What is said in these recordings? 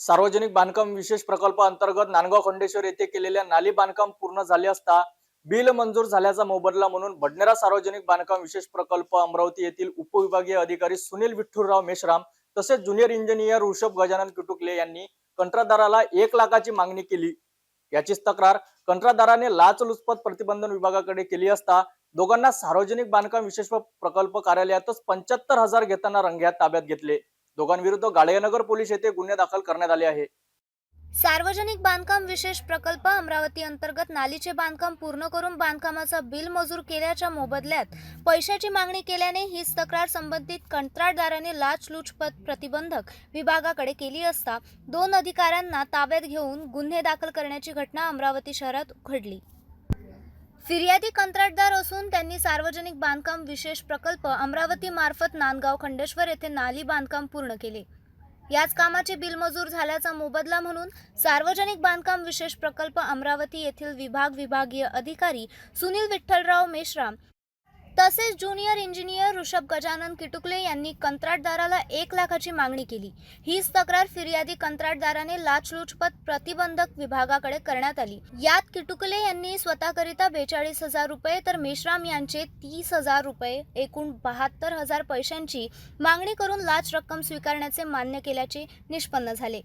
सार्वजनिक बांधकाम विशेष प्रकल्प अंतर्गत नांदगाव खंडेश्वर येथे केलेल्या नाली बांधकाम पूर्ण झाले असता बिल मंजूर झाल्याचा मोबदला म्हणून बडनेरा सार्वजनिक बांधकाम विशेष प्रकल्प अमरावती येथील उपविभागीय अधिकारी सुनील विठ्ठलराव मेश्राम तसेच ज्युनियर इंजिनियर ऋषभ गजानन किटुकले यांनी कंत्राटदाराला एक लाखाची मागणी केली. याचीच तक्रार कंत्राटदाराने लाचलुचपत प्रतिबंधन विभागाकडे केली असता दोघांना सार्वजनिक बांधकाम विशेष प्रकल्प कार्यालयातच पंच्याहत्तर हजार घेताना रंग्यात ताब्यात घेतले. दोघांविरुद्ध गाडयानगर पोलीस येथे गुन्हे दाखल करण्यात आले आहे सार्वजनिक बांधकाम विशेष प्रकल्प अमरावती अंतर्गत नालीचे बांधकाम पूर्ण करून बांधकामाचा बिल मंजूर केल्याच्या मोबदल्यात पैशाची मागणी केल्याने हीच तक्रार संबंधित कंत्राटदाराने लाचलुचपत प्रतिबंधक विभागाकडे केली असता दोन अधिकाऱ्यांना ताब्यात घेऊन गुन्हे दाखल करण्याची घटना अमरावती शहरात घडली. फिर्यादी कंत्राटदार असून त्यांनी सार्वजनिक बांधकाम विशेष प्रकल्प अमरावती मार्फत नांदगाव खंडेश्वर येथे नाली बांधकाम पूर्ण केले. याच कामाचे बिल मंजूर झाल्याचा मोबदला म्हणून सार्वजनिक बांधकाम विशेष प्रकल्प अमरावती येथील विभाग विभागीय अधिकारी सुनील विठ्ठलराव मेश्राम तसेच ज्युनियर इंजिनियर ऋषभ गजानन किटुकले यांनी कंत्राटदाराला एक लाखाची मागणी केली. हीच तक्रार फिर्यादी कंत्राटदाराने लाचलुचपत प्रतिबंधक विभागाकडे करण्यात आली. यात किटुकले यांनी स्वतःकरिता बेचाळीस हजार रुपये तर मेश्राम यांचे तीस हजार रुपये एकूण बहात्तर हजार पैशांची मागणी करून लाच रक्कम स्वीकारण्याचे मान्य केल्याचे निष्पन्न झाले.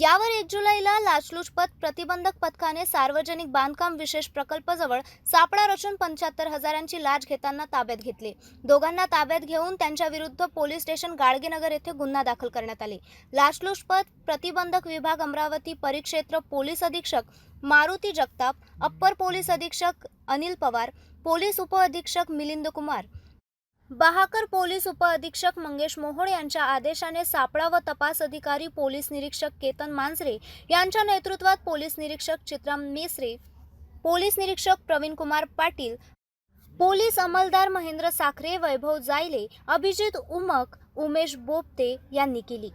यावर एक जुलैला लाचलुचपत प्रतिबंधक पथकाने सार्वजनिक बांधकाम विशेष प्रकल्पजवळ सापळा रचून पंच्याहत्तर हजारांची लाच घेताना ताब्यात घेतले. दोघांना ताब्यात घेऊन त्यांच्या विरुद्ध पोलीस स्टेशन गाडगेनगर येथे गुन्हा दाखल करण्यात आले. लाचलुचपत प्रतिबंधक विभाग अमरावती परिक्षेत्र पोलीस अधीक्षक मारुती जगताप अप्पर पोलीस अधीक्षक अनिल पवार पोलीस उपअधीक्षक मिलिंद कुमार बहाकर पोलीस उपअधीक्षक मंगेश मोहोळ यांच्या आदेशाने सापळा व तपास अधिकारी पोलीस निरीक्षक केतन मांजरे यांच्या नेतृत्वात पोलीस निरीक्षक चित्रम मेसरे पोलीस निरीक्षक प्रवीण कुमार पाटील पोलीस अंमलदार महेंद्र साखरे वैभव जायले अभिजित उमक उमेश बोपते यांनी केली.